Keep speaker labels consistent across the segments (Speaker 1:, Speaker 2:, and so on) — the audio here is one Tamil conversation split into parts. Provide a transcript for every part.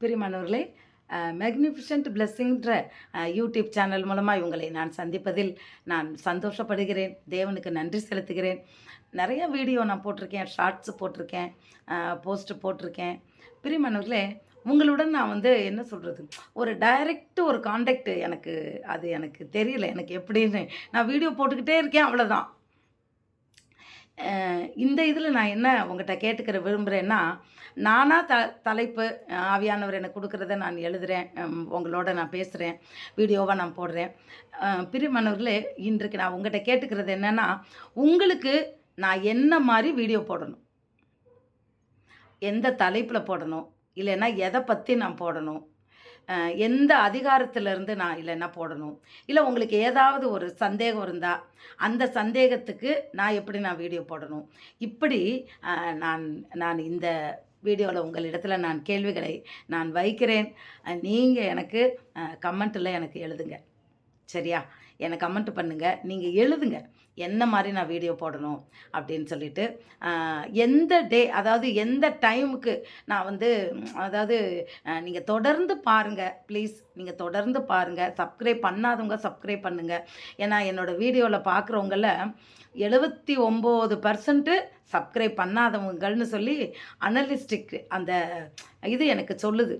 Speaker 1: பிரிமானவர்களே மேக்னிஃபிஷன்ட் பிளெஸ்ஸிங்கிற யூடியூப் சேனல் மூலமாக இவங்களை நான் சந்திப்பதில் நான் சந்தோஷப்படுகிறேன் தேவனுக்கு நன்றி செலுத்துகிறேன். நிறைய வீடியோ நான் போட்டிருக்கேன் ஷார்ட்ஸ் போட்டிருக்கேன் போஸ்ட்டு போட்டிருக்கேன். பிரிமானவர்களே உங்களுடன் நான் வந்து என்ன சொல்கிறது ஒரு டைரக்ட் ஒரு காண்டாக்ட் எனக்கு அது எனக்கு தெரியல எனக்கு எப்படின்னு. நான் வீடியோ போட்டுக்கிட்டே இருக்கேன் அவ்வளோதான் இந்த இதில் நான் என்ன உங்கள்கிட்ட கேட்டுக்கிற விரும்புகிறேன்னா நானாக த தலைப்பு ஆவியானவர் எனக்கு கொடுக்குறத நான் எழுதுகிறேன் உங்களோட நான் பேசுகிறேன் வீடியோவாக நான் போடுறேன். அஹ் இன்றைக்கு நான் உங்கள்கிட்ட கேட்டுக்கிறது என்னென்னா உங்களுக்கு நான் என்ன மாதிரி வீடியோ போடணும்? எந்த தலைப்பில் போடணும்? இல்லைன்னா எதை பற்றி நான் போடணும்? எந்த அதிகாரத்திலிருந்து நான் இல்லைன்னா போடணும்? இல்லை உங்களுக்கு ஏதாவது ஒரு சந்தேகம் இருந்தால் அந்த சந்தேகத்துக்கு நான் எப்படி நான் வீடியோ போடணும்? இப்படி நான் நான் இந்த வீடியோவில் உங்களிடத்தில் நான் கேள்விகளை நான் வைக்கிறேன். நீங்கள் எனக்கு கமெண்ட்டில் எனக்கு எழுதுங்க. சரியா? எனக்கு கமெண்ட் பண்ணுங்கள் நீங்கள் எழுதுங்க. என்ன மாதிரி நான் வீடியோ போடணும் அப்படின்னு சொல்லிட்டு எந்த டே அதாவது எந்த டைமுக்கு நான் வந்து அதாவது நீங்கள் தொடர்ந்து பாருங்கள் ப்ளீஸ் நீங்கள் தொடர்ந்து பாருங்கள் சப்ஸ்கிரைப் பண்ணாதவங்க சப்ஸ்கிரைப் பண்ணுங்கள் ஏன்னா என்னோடய வீடியோவில் பார்க்குறவங்கள எழுபத்தி ஒம்பது பர்சன்ட்டு சப்ஸ்கிரைப் பண்ணாதவங்கள்னு சொல்லி அனலிஸ்டிக் அந்த இது எனக்கு சொல்லுது.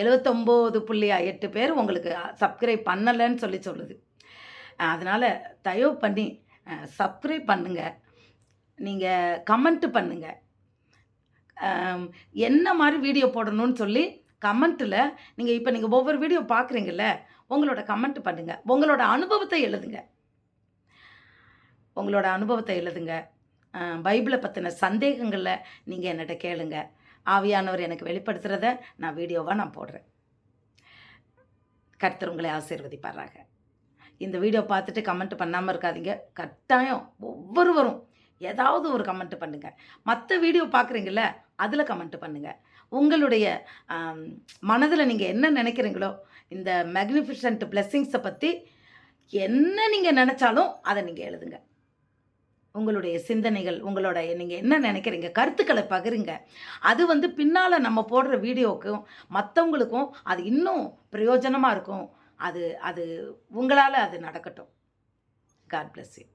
Speaker 1: எழுபத்தொம்போது புள்ளி எட்டு பேர் உங்களுக்கு சப்ஸ்கிரைப் பண்ணலைன்னு சொல்லி சொல்லுது. அதனால் தயவு பண்ணி சப்ஸ்கிரைப் பண்ணுங்கள் நீங்கள் கமெண்ட்டு பண்ணுங்கள் என்ன மாதிரி வீடியோ போடணும்னு சொல்லி கமெண்ட்டில் நீங்கள் இப்போ நீங்கள் ஒவ்வொரு வீடியோ பார்க்குறீங்கல்ல உங்களோட கமெண்ட் பண்ணுங்கள் உங்களோட அனுபவத்தை எழுதுங்க. உங்களோட அனுபவத்தை எழுதுங்க. பைபிளை பற்றின சந்தேகங்களில் நீங்கள் என்னட்ட கேளுங்கள் ஆவியானவர் எனக்கு வெளிப்படுத்துகிறத நான் வீடியோவாக நான் போடுறேன். கர்த்தர் உங்களை ஆசீர்வதிப்பாராக. இந்த வீடியோ பார்த்துட்டு கமெண்ட் பண்ணாமல் இருக்காதீங்க. கட்டாயம் ஒவ்வொருவரும் ஏதாவது ஒரு கமெண்ட் பண்ணுங்கள் மற்ற வீடியோ பார்க்குறீங்கள அதில் கமெண்ட் பண்ணுங்கள் உங்களுடைய மனதில் நீங்கள் என்ன நினைக்கிறீங்களோ இந்த மேக்னிஃபிஷன்ட் பிளெஸ்ஸிங்ஸை பற்றி என்ன நீங்கள் நினச்சாலும் அதை நீங்கள் எழுதுங்க. உங்களுடைய சிந்தனைகள் உங்களோட நீங்கள் என்ன நினைக்கிறீங்க கருத்துக்களை பகிருங்க. அது வந்து பின்னால் நம்ம போடுற வீடியோவுக்கும் மற்றவங்களுக்கும் அது இன்னும் பிரயோஜனமாக இருக்கும். அது அது உங்களால் அது நடக்கட்டும். God bless you